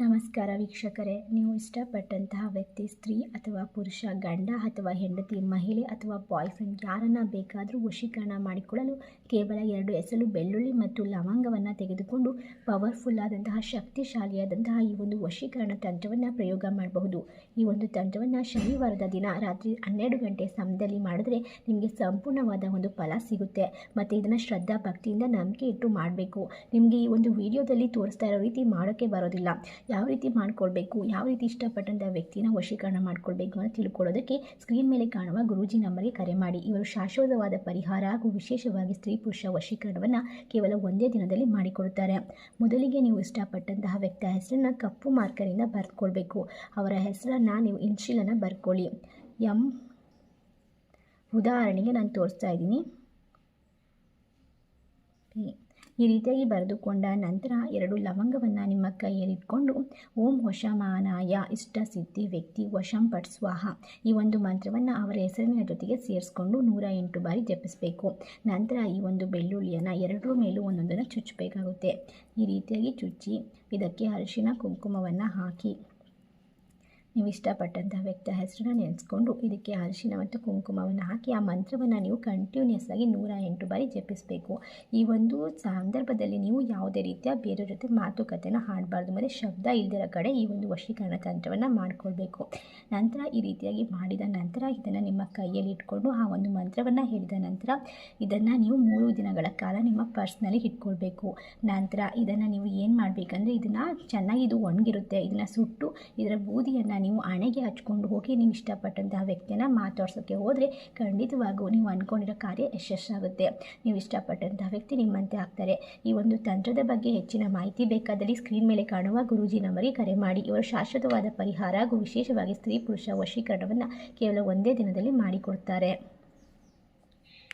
ನಮಸ್ಕಾರ ವೀಕ್ಷಕರೇ. ನೀವು ಇಷ್ಟಪಟ್ಟಂತಹ ವ್ಯಕ್ತಿ, ಸ್ತ್ರೀ ಅಥವಾ ಪುರುಷ, ಗಂಡ ಅಥವಾ ಹೆಂಡತಿ, ಮಹಿಳೆ ಅಥವಾ ಬಾಯ್ ಫ್ರೆಂಡ್ ಯಾರನ್ನ ಬೇಕಾದರೂ ವಶೀಕರಣ ಮಾಡಿಕೊಳ್ಳಲು ಕೇವಲ ಎರಡು ಎಸಳು ಬೆಳ್ಳುಳ್ಳಿ ಮತ್ತು ಲವಂಗವನ್ನು ತೆಗೆದುಕೊಂಡು ಪವರ್ಫುಲ್ ಆದಂತಹ, ಶಕ್ತಿಶಾಲಿಯಾದಂತಹ ಈ ಒಂದು ವಶೀಕರಣ ತಂತ್ರವನ್ನು ಪ್ರಯೋಗ ಮಾಡಬಹುದು. ಈ ಒಂದು ತಂತ್ರವನ್ನು ಶನಿವಾರದ ದಿನ ರಾತ್ರಿ ಹನ್ನೆರಡು ಗಂಟೆ ಸಮಯದಲ್ಲಿ ಮಾಡಿದ್ರೆ ನಿಮಗೆ ಸಂಪೂರ್ಣವಾದ ಒಂದು ಫಲ ಸಿಗುತ್ತೆ. ಮತ್ತು ಇದನ್ನು ಶ್ರದ್ಧಾ ಭಕ್ತಿಯಿಂದ ನಂಬಿಕೆ ಇಟ್ಟು ಮಾಡಬೇಕು. ನಿಮಗೆ ಈ ಒಂದು ವಿಡಿಯೋದಲ್ಲಿ ತೋರಿಸ್ತಾ ಇರೋ ರೀತಿ ಮಾಡೋಕ್ಕೆ ಬರೋದಿಲ್ಲ. ಯಾವ ರೀತಿ ಮಾಡಿಕೊಳ್ಬೇಕು, ಯಾವ ರೀತಿ ಇಷ್ಟಪಟ್ಟಂಥ ವ್ಯಕ್ತಿನ ವಶೀಕರಣ ಮಾಡಿಕೊಳ್ಬೇಕು ಅಂತ ತಿಳ್ಕೊಳ್ಳೋದಕ್ಕೆ ಸ್ಕ್ರೀನ್ ಮೇಲೆ ಕಾಣುವ ಗುರೂಜಿ ನಂಬರ್ಗೆ ಕರೆ ಮಾಡಿ. ಇವರು ಶಾಶ್ವತವಾದ ಪರಿಹಾರ ಹಾಗೂ ವಿಶೇಷವಾಗಿ ಸ್ತ್ರೀ ಪುರುಷ ವಶೀಕರಣವನ್ನು ಕೇವಲ ಒಂದೇ ದಿನದಲ್ಲಿ ಮಾಡಿಕೊಡುತ್ತಾರೆ. ಮೊದಲಿಗೆ ನೀವು ಇಷ್ಟಪಟ್ಟಂತಹ ವ್ಯಕ್ತಿಯ ಹೆಸರನ್ನು ಕಪ್ಪು ಮಾರ್ಕರಿಂದ ಬರೆದುಕೊಳ್ಬೇಕು. ಅವರ ಹೆಸರನ್ನು ನೀವು ಇನ್ಶಿಲನ್ನು ಬರ್ಕೊಳ್ಳಿ. ಎಂ ಉದಾಹರಣೆಗೆ ನಾನು ತೋರಿಸ್ತಾ ಇದ್ದೀನಿ. ಈ ರೀತಿಯಾಗಿ ಬರೆದುಕೊಂಡ ನಂತರ ಎರಡು ಲವಂಗವನ್ನು ನಿಮ್ಮ ಕೈಯಲ್ಲಿಟ್ಕೊಂಡು, ಓಂ ವಶಮಾನಾಯ, ಇಷ್ಟ ಸಿದ್ಧಿ ವ್ಯಕ್ತಿ ವಶಂ ಪಟ್ ಸ್ವಾಹ. ಈ ಒಂದು ಮಂತ್ರವನ್ನು ಅವರ ಹೆಸರಿನ ಜೊತೆಗೆ ಸೇರಿಸ್ಕೊಂಡು ನೂರ ಎಂಟು ಬಾರಿ ಜಪಿಸಬೇಕು. ನಂತರ ಈ ಒಂದು ಬೆಳ್ಳುಳ್ಳಿಯನ್ನು ಎರಡರ ಮೇಲೂ ಒಂದೊಂದನ್ನು ಚುಚ್ಚಬೇಕಾಗುತ್ತೆ. ಈ ರೀತಿಯಾಗಿ ಚುಚ್ಚಿ, ಇದಕ್ಕೆ ಅರಿಶಿನ, ಕುಂಕುಮವನ್ನು ಹಾಕಿ. ನೀವು ಇಷ್ಟಪಟ್ಟಂತಹ ವ್ಯಕ್ತಿಯ ಹೆಸರನ್ನ ನೆನೆಸ್ಕೊಂಡು ಇದಕ್ಕೆ ಅರಿಶಿನ ಮತ್ತು ಕುಂಕುಮವನ್ನು ಹಾಕಿ, ಆ ಮಂತ್ರವನ್ನು ನೀವು ಕಂಟಿನ್ಯೂಸ್ ಆಗಿ ನೂರ ಎಂಟು ಬಾರಿ ಜಪಿಸಬೇಕು. ಈ ಒಂದು ಸಂದರ್ಭದಲ್ಲಿ ನೀವು ಯಾವುದೇ ರೀತಿಯ ಬೇರೆ ಜೊತೆ ಮಾತುಕತೆನ ಹಾಡಬಾರ್ದು. ಮತ್ತು ಶಬ್ದ ಇಲ್ದಿರೋ ಕಡೆ ಈ ಒಂದು ವಶೀಕರಣ ತಂತ್ರವನ್ನು ಮಾಡಿಕೊಳ್ಬೇಕು. ನಂತರ ಈ ರೀತಿಯಾಗಿ ಮಾಡಿದ ನಂತರ ಇದನ್ನು ನಿಮ್ಮ ಕೈಯಲ್ಲಿ ಇಟ್ಕೊಂಡು ಆ ಒಂದು ಮಂತ್ರವನ್ನು ಹೇಳಿದ ನಂತರ ಇದನ್ನು ನೀವು ಮೂರು ದಿನಗಳ ಕಾಲ ನಿಮ್ಮ ಪರ್ಸ್ನಲ್ಲಿ ಇಟ್ಕೊಳ್ಬೇಕು. ನಂತರ ಇದನ್ನು ನೀವು ಏನು ಮಾಡಬೇಕಂದ್ರೆ, ಇದನ್ನು ಚೆನ್ನಾಗಿ ಇದು ಒಣಗಿರುತ್ತೆ. ಇದನ್ನು ಸುಟ್ಟು ಇದರ ಬೂದಿಯನ್ನು ನೀವು ಹಣೆಗೆ ಹಚ್ಕೊಂಡು ಹೋಗಿ ನೀವು ಇಷ್ಟಪಟ್ಟಂತಹ ವ್ಯಕ್ತಿಯನ್ನು ಮಾತಾಡ್ಸೋಕ್ಕೆ ಹೋದರೆ ಖಂಡಿತವಾಗೂ ನೀವು ಅಂದ್ಕೊಂಡಿರೋ ಕಾರ್ಯ ಯಶಸ್ಸಾಗುತ್ತೆ. ನೀವು ಇಷ್ಟಪಟ್ಟಂತಹ ವ್ಯಕ್ತಿ ನಿಮ್ಮಂತೆ ಆಗ್ತಾರೆ. ಈ ಒಂದು ತಂತ್ರದ ಬಗ್ಗೆ ಹೆಚ್ಚಿನ ಮಾಹಿತಿ ಬೇಕಾದಲ್ಲಿ ಸ್ಕ್ರೀನ್ ಮೇಲೆ ಕಾಣುವ ಗುರುಜಿ ನಂಬರಿಗೆ ಕರೆ ಮಾಡಿ. ಇವರು ಶಾಶ್ವತವಾದ ಪರಿಹಾರ ಹಾಗೂ ವಿಶೇಷವಾಗಿ ಸ್ತ್ರೀ ಪುರುಷ ವಶೀಕರಣವನ್ನು ಕೇವಲ ಒಂದೇ ದಿನದಲ್ಲಿ ಮಾಡಿಕೊಡ್ತಾರೆ.